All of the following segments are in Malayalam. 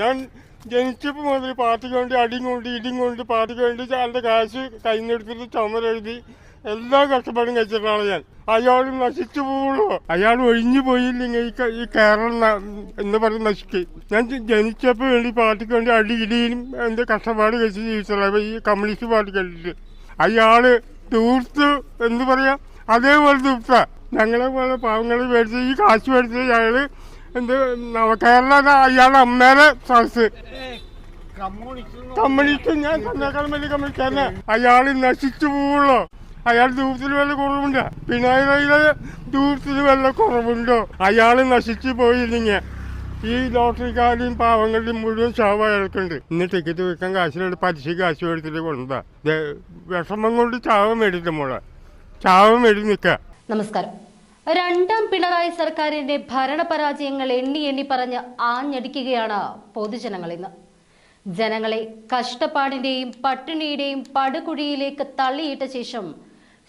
ഞാൻ ജനിച്ചപ്പോൾ മുതൽ പാർട്ടിക്ക് വേണ്ടി അടിയും കൊണ്ട് ഇടിയും കൊണ്ട് പാർട്ടിക്ക് വേണ്ടി അയാളുടെ കാശ് കൈന്നെടുത്തിട്ട് ചുമരെഴുതി എല്ലാ കഷ്ടപ്പാടും കഴിച്ചിട്ടാണ് ഞാൻ. അയാൾ നശിച്ചു പോകുള്ളൂ അയാൾ ഒഴിഞ്ഞു പോയില്ലെങ്കിൽ ഈ കേരളം എന്ന് പറഞ്ഞ് നശിക്കും. ഞാൻ ജനിച്ചപ്പോൾ വേണ്ടി പാർട്ടിക്ക് വേണ്ടി അടി ഇടിയും എന്റെ കഷ്ടപ്പാട് കഴിച്ച് ജീവിച്ചതാണ്. ഈ കമ്മ്യൂണിസ്റ്റ് പാർട്ടി കണ്ടിട്ട്. അയാൾ തൂർത്ത് എന്ന് പറയാ. അതേപോലെ തൂർത്ത. ഞങ്ങളെ പോലെ പാവങ്ങളെ മേടിച്ച് ഈ കാശ് മേടിച്ച് അയാൾ എന്ത്? കേരള അയാളുടെ അമ്മേടെ സദസ് കമ്മ്യൂണിസ്റ്റ് ഞാൻ തന്നേക്കാളും വലിയ കമ്മ്യൂണിസ്റ്റ് അയാൾ നശിച്ചു പോവുള്ളൂ. അയാൾ ദൂരത്തിൽ വല്ല കുറവുണ്ട്? പിണറായി വിജയന്റെ ദൂരത്തിൽ വല്ല കുറവുണ്ടോ? അയാൾ നശിച്ചു പോയിരുന്നിങ്ങ ഈ ലോട്ടറിക്കാരെയും പാവങ്ങളുടെയും മുഴുവൻ ശവം അയാൾക്കുണ്ട്. ഇന്ന് ടിക്കറ്റ് വെക്കാൻ കാശിലെടുത്ത് പലിശ കാശ് മേടിച്ചിട്ട് കൊണ്ടാ വിഷമം കൊണ്ട് ചാവം മേടിച്ച മോളെ. ചാവം മേടി നിൽക്കുക നമസ്കാരം. രണ്ടാം പിണറായി സർക്കാരിന്റെ ഭരണപരാജയങ്ങൾ എണ്ണി എണ്ണി പറഞ്ഞ് ആഞ്ഞടിക്കുകയാണ് പൊതുജനങ്ങൾ ഇന്ന്. ജനങ്ങളെ കഷ്ടപ്പാടിന്റെയും പട്ടിണിയുടെയും പടുകുഴിയിലേക്ക് തള്ളിയിട്ട ശേഷം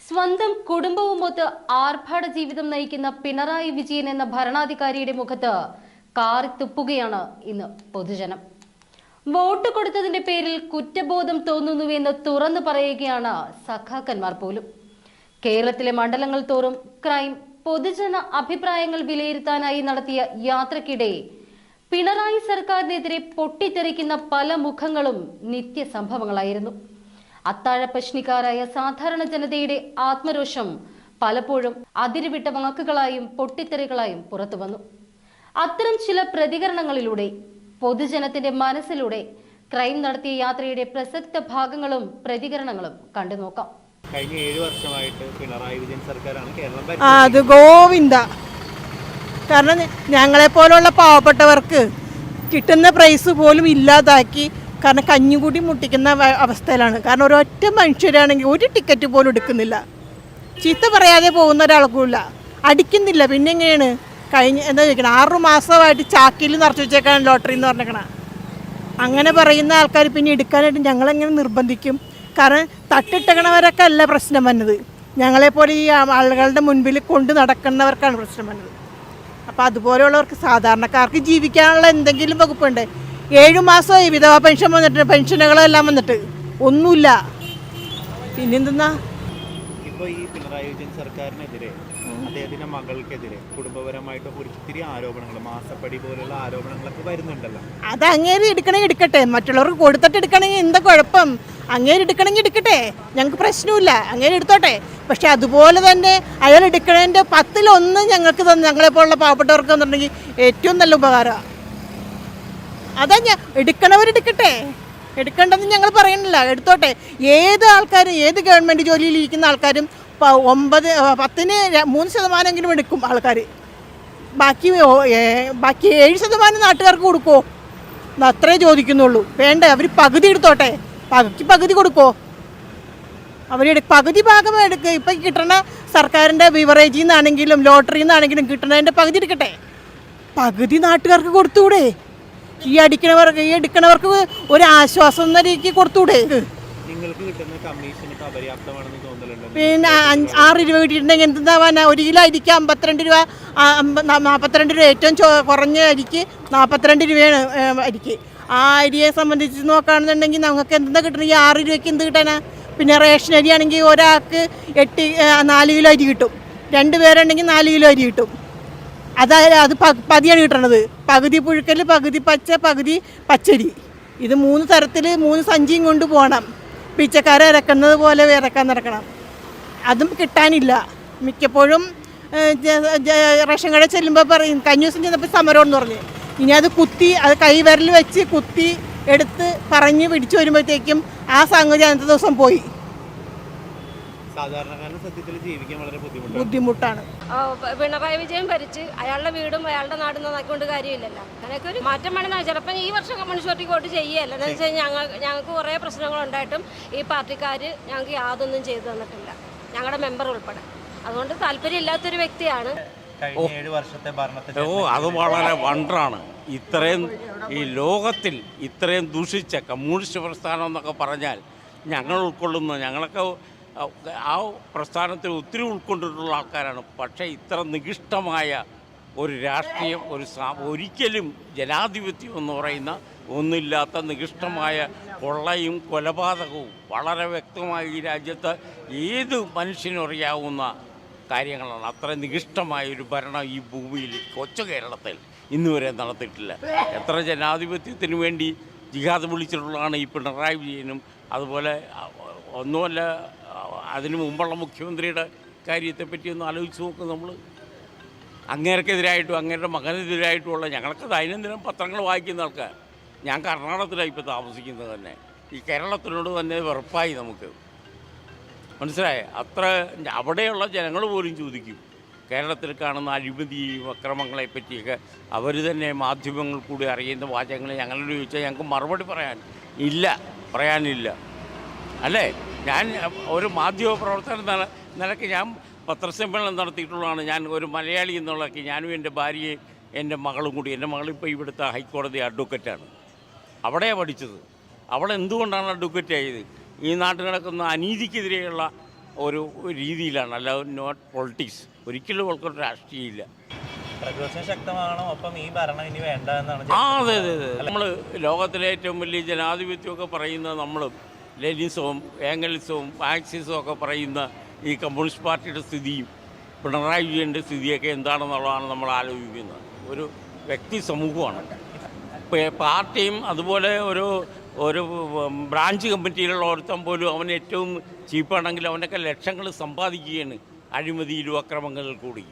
സ്വന്തം കുടുംബവുമൊത്ത് ആർഭാട ജീവിതം നയിക്കുന്ന പിണറായി വിജയൻ എന്ന ഭരണാധികാരിയുടെ മുഖത്ത് കാറിത്തുപ്പുകയാണ് ഇന്ന് പൊതുജനം. വോട്ട് കൊടുത്തതിന്റെ പേരിൽ കുറ്റബോധം തോന്നുന്നുവെന്ന് തുറന്നു പറയുകയാണ് സഖാക്കന്മാർ പോലും. കേരളത്തിലെ മണ്ഡലങ്ങൾ തോറും ക്രൈം പൊതുജന അഭിപ്രായങ്ങൾ വിലയിരുത്താനായി നടത്തിയ യാത്രക്കിടെ പിണറായി സർക്കാരിനെതിരെ പൊട്ടിത്തെറിക്കുന്ന പല മുഖങ്ങളും നിത്യസംഭവങ്ങളായിരുന്നു. അത്താഴ സാധാരണ ജനതയുടെ ആത്മരോഷം പലപ്പോഴും അതിരുവിട്ട വാക്കുകളായും പൊട്ടിത്തെറികളായും പുറത്തു വന്നു. അത്തരം ചില പ്രതികരണങ്ങളിലൂടെ പൊതുജനത്തിന്റെ മനസ്സിലൂടെ ക്രൈം നടത്തിയ യാത്രയുടെ പ്രസക്ത ഭാഗങ്ങളും പ്രതികരണങ്ങളും കണ്ടു നോക്കാം കഴിഞ്ഞ ഏഴ് വർഷമായിട്ട് പിണറായി വിജയൻ സർക്കാരാണ് കേരളം അത് ഗോവിന്ദ. കാരണം ഞങ്ങളെ ഞങ്ങളെപ്പോലുള്ള പാവപ്പെട്ടവർക്ക് കിട്ടുന്ന പ്രൈസ് പോലും ഇല്ലാതാക്കി കാരണം കഞ്ഞുകൂടി മുട്ടിക്കുന്ന അവസ്ഥയിലാണ്. കാരണം ഒരൊറ്റ മനുഷ്യരാണെങ്കിൽ ഒരു ടിക്കറ്റ് പോലും എടുക്കുന്നില്ല. ചീത്ത പറയാതെ പോകുന്ന ഒരാൾക്കുമില്ല. അടിക്കുന്നില്ല. പിന്നെ എങ്ങനെയാണ്? കഴിഞ്ഞ എന്താ ചോദിക്കണം? ആറു മാസമായിട്ട് ചാക്കിൽ നിറച്ചു വെച്ചേക്കാണ് ലോട്ടറി എന്ന് പറഞ്ഞേക്കണ. അങ്ങനെ പറയുന്ന ആൾക്കാർ പിന്നെ എടുക്കാനായിട്ട് ഞങ്ങളെങ്ങനെ നിർബന്ധിക്കും? കാരണം തട്ടിട്ടകണവരൊക്കെ അല്ല പ്രശ്നം വന്നത്. ഞങ്ങളെപ്പോലെ ഈ ആളുകളുടെ മുൻപിൽ കൊണ്ട് നടക്കുന്നവർക്കാണ് പ്രശ്നം വന്നത്. അപ്പോൾ അതുപോലെയുള്ളവർക്ക് സാധാരണക്കാർക്ക് ജീവിക്കാനുള്ള എന്തെങ്കിലും വകുപ്പുണ്ട്. ഏഴു മാസമായി വിധവാ പെൻഷൻ വന്നിട്ട് പെൻഷനുകളെല്ലാം വന്നിട്ട്. ഒന്നുമില്ല. പിന്നെന്തെന്നാ? ഇപ്പോൾ ഈ പിണറായി വിജയൻ സർക്കാരിനെതിരെ അദ്ദേഹത്തിന്റെ മകൾക്കെതിരെ കുടുംബപരമായിട്ട് ഒത്തിരി ആരോപണങ്ങൾ മാസപ്പടി പോലുള്ള ആരോപണങ്ങളൊക്കെ വരുന്നുണ്ടല്ലോ. അത് അങ്ങേര് എടുക്കണമെങ്കിൽ എടുക്കട്ടെ. മറ്റുള്ളവർക്ക് കൊടുത്തിട്ട് എടുക്കണമെങ്കിൽ എന്താ കുഴപ്പം? അങ്ങേര് എടുക്കണമെങ്കിൽ എടുക്കട്ടെ. ഞങ്ങൾക്ക് പ്രശ്നമില്ല. അങ്ങേര് എടുത്തോട്ടെ. പക്ഷെ അതുപോലെ തന്നെ അയാൾ എടുക്കണതിന്റെ പത്തിലൊന്ന് ഞങ്ങൾക്ക് തന്നെ ഞങ്ങളെപ്പോലുള്ള പാവപ്പെട്ടവർക്ക് തന്നിട്ടുണ്ടെങ്കിൽ ഏറ്റവും നല്ല ഉപകാരമാണ്. അതാ ഞാൻ എടുക്കണവരെടുക്കട്ടെ എടുക്കേണ്ടതെന്ന് ഞങ്ങൾ പറയുന്നില്ല. എടുത്തോട്ടെ. ഏത് ആൾക്കാരും ഏത് ഗവൺമെന്റ് ജോലിയിൽ ഇരിക്കുന്ന ആൾക്കാരും ഒമ്പത് പത്തിന് മൂന്ന് ശതമാനമെങ്കിലും എടുക്കും ആൾക്കാർ ബാക്കി ബാക്കി ഏഴ് ശതമാനം നാട്ടുകാർക്ക് കൊടുക്കുമോ അത്രേ ചോദിക്കുന്നുള്ളൂ. വേണ്ട? അവർ പകുതി എടുത്തോട്ടെ? പകുതി പകുതി കൊടുക്കുമോ അവർ പകുതി ഭാഗം എടുക്കുക ഇപ്പം കിട്ടണ സർക്കാരിന്റെ ബിവറേജിൽ നിന്നാണെങ്കിലും ലോട്ടറിയിൽ നിന്നാണെങ്കിലും കിട്ടണതിന്റെ പകുതി എടുക്കട്ടെ? പകുതി നാട്ടുകാർക്ക് കൊടുത്തൂടെ? ഈ അടിക്കണവർക്ക് ഈ എടുക്കണവർക്ക് ഒരു ആശ്വാസം എന്ന രീതിക്ക് കൊടുത്തൂടെ? നിങ്ങൾക്ക് കിട്ടുന്ന കമ്മീഷൻ തോന്നലുണ്ട് പിന്നെ ആറ് രൂപ കിട്ടിയിട്ടുണ്ടെങ്കിൽ എന്താവാനാ ഒരു കിലോ അരിക്ക് അമ്പത്തിരണ്ട് രൂപ നാൽപ്പത്തിരണ്ട് രൂപ ഏറ്റവും കുറഞ്ഞ അരിക്ക് നാൽപ്പത്തിരണ്ട് രൂപയാണ് അരിക്ക്. ആ അരിയെ സംബന്ധിച്ച് നോക്കുകയാണെന്നുണ്ടെങ്കിൽ നമുക്ക് എന്താ കിട്ടണമെങ്കിൽ ആറ് രൂപയ്ക്ക് എന്ത് കിട്ടാനാ? പിന്നെ റേഷൻ അരി ആണെങ്കിൽ ഒരാൾക്ക് എട്ട് നാല് കിലോ അരി കിട്ടും. രണ്ട് പേരുണ്ടെങ്കിൽ നാല് കിലോ അരി കിട്ടും. അതായത് അത് പതിയാണ് കിട്ടണത്. പകുതി പുഴുക്കൽ പകുതി പച്ച പകുതി പച്ചരി. ഇത് മൂന്ന് തരത്തിൽ മൂന്ന് സഞ്ചിയും കൊണ്ട് പോകണം. പിച്ചക്കാരെ ഇറക്കുന്നത് പോലെ ഇറക്കാൻ നടക്കണം. അതും കിട്ടാനില്ല. മിക്കപ്പോഴും റേഷൻ കടയിൽ ചെല്ലുമ്പോൾ പറയും കഴിഞ്ഞ ദിവസം ചെന്നപ്പോൾ സമരം എന്ന് പറഞ്ഞു. ഇനി അത് കുത്തി അത് കൈവരൽ വെച്ച് കുത്തി എടുത്ത് പറഞ്ഞ് പിടിച്ചു വരുമ്പോഴത്തേക്കും ആ സംഗതി അന്നത്തെ ദിവസം പോയി. സാധാരണക്കാരന് സത്യത്തിൽ ജീവിക്കാൻ വളരെ ബുദ്ധിമുട്ടാണ്. പിണറായി വിജയൻ ഭരിച്ച് അയാളുടെ വീടും അയാളുടെ നാടും നന്നാക്കിക്കൊണ്ട് കാര്യമില്ലല്ലോ. അങ്ങനെയൊക്കെ ഒരു മാറ്റം വേണമെന്ന് ചിലപ്പോൾ ഈ വർഷം കമ്മ്യൂണിസ്റ്റ് വോട്ട് ചെയ്യല്ല എന്ന് വെച്ചാൽ ഞങ്ങൾ ഞങ്ങൾക്ക് കുറേ പ്രശ്നങ്ങളുണ്ടായിട്ടും ഈ പാർട്ടിക്കാർ ഞങ്ങൾക്ക് യാതൊന്നും ചെയ്തു തന്നിട്ടില്ല. ഞങ്ങളുടെ മെമ്പർ ഉൾപ്പെടെ. അതുകൊണ്ട് താല്പര്യമില്ലാത്തൊരു വ്യക്തിയാണ്. കഴിഞ്ഞ ഏഴ് വർഷത്തെ ഭരണത്തിൽ ഓ അത് വളരെ വണ്ടറാണ് ഇത്രയും ഈ ലോകത്തിൽ ഇത്രയും ദൂഷിച്ച കമ്മ്യൂണിസ്റ്റ് പ്രസ്ഥാനം എന്നൊക്കെ പറഞ്ഞാൽ ഞങ്ങൾ ഉൾക്കൊള്ളുന്ന. ഞങ്ങളൊക്കെ ആ പ്രസ്ഥാനത്തിൽ ഒത്തിരി ഉൾക്കൊണ്ടിട്ടുള്ള ആൾക്കാരാണ്. പക്ഷേ ഇത്ര നികിഷ്ടമായ ഒരു രാഷ്ട്രീയം ഒരു ഒരിക്കലും ജനാധിപത്യം എന്ന് പറയുന്ന ഒന്നില്ലാത്ത നികൃഷ്ടമായ കൊള്ളയും കൊലപാതകവും വളരെ വ്യക്തമായി ഈ രാജ്യത്ത് ഏത് മനുഷ്യനും അറിയാവുന്ന കാര്യങ്ങളാണ്. അത്ര നികൃഷ്ടമായ ഒരു ഭരണം ഈ ഭൂമിയിൽ കൊച്ചു കേരളത്തിൽ ഇന്നുവരെ നടത്തിയിട്ടില്ല എത്ര ജനാധിപത്യത്തിന് വേണ്ടി ജിഹാദ് വിളിച്ചിട്ടുള്ളതാണ് ഈ പിണറായി വിജയനും അതുപോലെ ഒന്നുമല്ല അതിനു മുമ്പുള്ള മുഖ്യമന്ത്രിയുടെ കാര്യത്തെപ്പറ്റി ഒന്ന് ആലോചിച്ച് നോക്കും നമ്മൾ അങ്ങേർക്കെതിരായിട്ടും അങ്ങേരുടെ മകനെതിരായിട്ടുമുള്ള ഞങ്ങൾക്ക് ദൈനംദിനം പത്രങ്ങൾ വായിക്കുന്ന ആൾക്കാർ. ഞാൻ കർണാടകത്തിലാണ് ഇപ്പോൾ താമസിക്കുന്നത് തന്നെ. ഈ കേരളത്തിനോട് തന്നെ വെറുപ്പായി നമുക്ക്. മനസ്സിലായേ? അത്ര അവിടെയുള്ള ജനങ്ങൾ പോലും ചോദിക്കും. കേരളത്തിൽ കാണുന്ന അഴിമതിയും അക്രമങ്ങളെ പറ്റിയൊക്കെ അവർ തന്നെ മാധ്യമങ്ങൾ കൂടി അറിയുന്ന വാചകങ്ങൾ ഞങ്ങളോട് ചോദിച്ചാൽ ഞങ്ങൾക്ക് മറുപടി പറയാൻ ഇല്ല പറയാനില്ല. അല്ലേ? ഞാൻ ഒരു മാധ്യമ പ്രവർത്തന നില നിലയ്ക്ക് ഞാൻ പത്രസമ്മേളനം നടത്തിയിട്ടുള്ളതാണ്. ഞാൻ ഒരു മലയാളി എന്നുള്ളതൊക്കെ ഞാനും എന്റെ ഭാര്യയും എന്റെ മകളും കൂടി എന്റെ മകളിപ്പോൾ ഇവിടുത്തെ ഹൈക്കോടതി അഡ്വക്കറ്റാണ്. അവിടെയാണ് പഠിച്ചത്. അവൾ എന്തുകൊണ്ടാണ് അഡ്വക്കറ്റ് ആയത്? ഈ നാട്ടിൽ നടക്കുന്ന അനീതിക്കെതിരെയുള്ള ഒരു രീതിയിലാണ് അല്ല നോട്ട് പൊളിറ്റിക്സ് ഒരിക്കലും അവൾക്കൊരു രാഷ്ട്രീയമില്ല. അപ്പം ഈ ഭരണം ഇനി വേണ്ട എന്നാണ് ആ അതെ അതെ അതെ. നമ്മൾ ലോകത്തിലെ ഏറ്റവും വലിയ ജനാധിപത്യമൊക്കെ പറയുന്ന നമ്മളും ലെനിസവും ഏംഗലിസവും മാർക്സിസവും ഒക്കെ പറയുന്ന ഈ കമ്മ്യൂണിസ്റ്റ് പാർട്ടിയുടെ സ്ഥിതിയും പിണറായി വിജയന്റെ സ്ഥിതിയൊക്കെ എന്താണെന്നുള്ളതാണ് നമ്മൾ ആലോചിക്കുന്നത്. ഒരു വ്യക്തി സമൂഹമാണ്. പാർട്ടിയും അതുപോലെ ഒരു ഒരു ബ്രാഞ്ച് കമ്മിറ്റിയിലുള്ള ഒരുത്തൻ പോലും അവൻ ഏറ്റവും ചീപ്പാണെങ്കിൽ അവനൊക്കെ ലക്ഷങ്ങൾ സമ്പാദിക്കുകയാണ് അഴിമതിയിലും അക്രമങ്ങളിൽ കൂടി.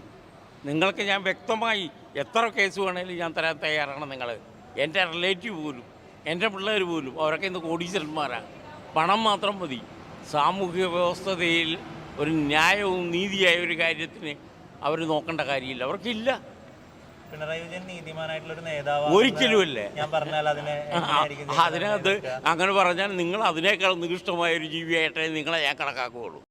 നിങ്ങൾക്ക് ഞാൻ വ്യക്തമായി എത്ര കേസ് വേണമെങ്കിലും ഞാൻ തരാൻ തയ്യാറാണ് നിങ്ങൾ. എന്റെ റിലേറ്റീവ് പോലും എന്റെ പിള്ളേർ പോലും അവരൊക്കെ ഇന്ന് കോടീശ്വരന്മാരാണ്. പണം മാത്രം മതി. സാമൂഹ്യ വ്യവസ്ഥതയിൽ ഒരു ന്യായവും നീതിയായ ഒരു കാര്യത്തിന് അവർ നോക്കേണ്ട കാര്യമില്ല. അവർക്കില്ല. പിണറായി വിജയൻ നീതിമാനായിട്ടുള്ള ഒരു നേതാവ് ഒരിക്കലുമല്ല. ഞാൻ പറഞ്ഞാൽ അതിനെ അതിനകത്ത് അങ്ങനെ പറഞ്ഞാൽ നിങ്ങൾ അതിനേക്കാൾ നികൃഷ്ടമായ ഒരു ജീവിയായിട്ടേ നിങ്ങളെ ഞാൻ കണക്കാക്കുകയുള്ളൂ.